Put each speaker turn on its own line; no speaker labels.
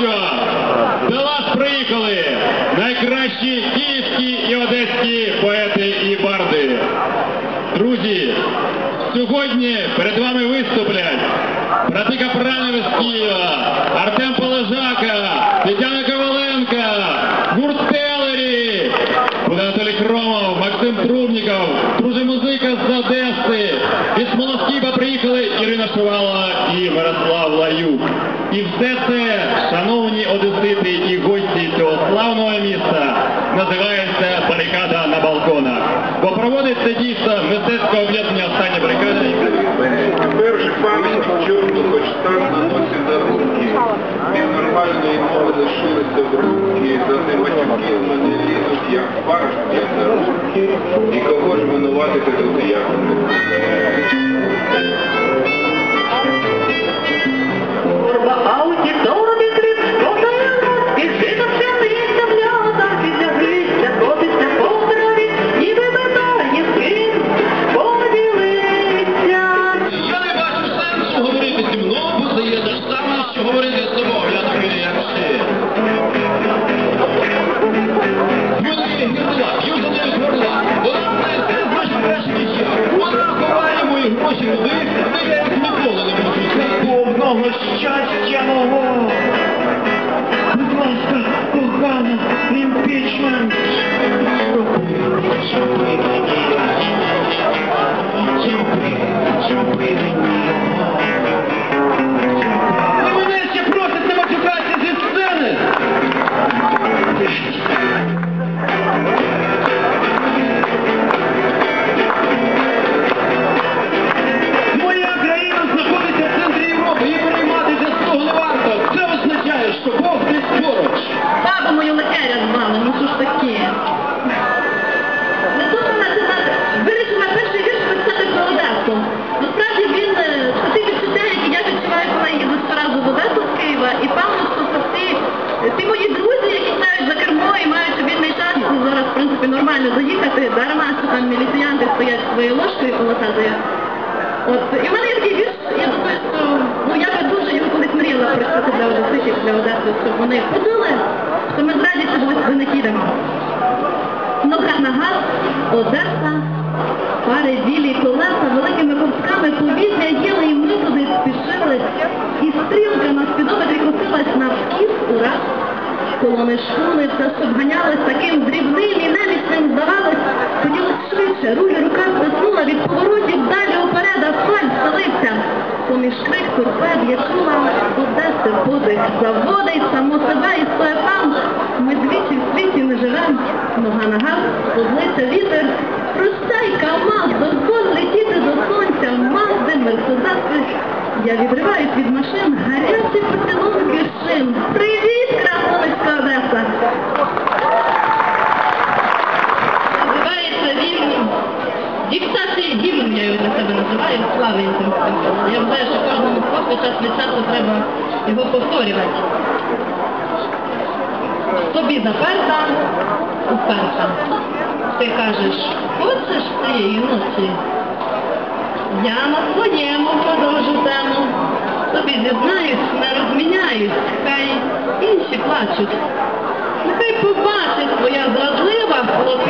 що до вас приїхали найкращі київські і одеські поети і барди. Друзі, сьогодні перед вами виступлять брати Капранови з Києва, Артем Полежака, Тетяна Коваленка, гурт Телері, буде Анатолій Хромов, Максим Трубніков, друже музика з Одеси. Від Смолоскіпа приїхали Ірина Шувала і Мирослав Лаюк. І все це, шановні одесити і гості цього славного міста, називається барикада на балконах. Бо проводить це дійство мистецького об'єднання остання барикада.
Пам'ять в чому, хоч там наносить дарунки. Від нормальної мови лишилися в руки, за тим батьків мене лізуть, як фарш, як дарунки. І кого ж винуватити тут як?
Щастя мого. Будь ласка, кохана, імпічмент.
Заїхати, дарма, що там міліціянти стоять своєю ложкою колотазою. От, і в мене є такий вірш, я думаю, що ну, я би дуже його колись мріяла прочитати для одеситів, для Одеси, щоб вони ходили, що ми з радістю до них їдемо. Нога на газ, Одеса, пари білі колеса, великими ковтками повітря їли, і ми туди спішили, і стрілка на спідометрі котилась на вхід, ура. Колони школи, все, що ганялось таким дрібним і немічним торпед я чула, Одеси подих заводить, само себе і своє там. Ми двічі в світі не живем, нога на газ, позлиться вітер. Прощай, КамАЗ, дозволь летіти до сонця, Мазди, Мерседеси. Я відриваюсь від машин, гарячі поцілунки шин. Привіт, Красновицька Одеса! Називається вільним. Диктації вільним я його для себе називаю, слави час від часу треба його повторювати. Тобі заперта, уперта. Ти кажеш, хочеш цієї ночі? Я на своєму продовжу тему. Тобі зізнаюсь, не розміняюсь, хай інші плачуть. Нехай побачить твоя зрадлива хлоп'яча морда, що я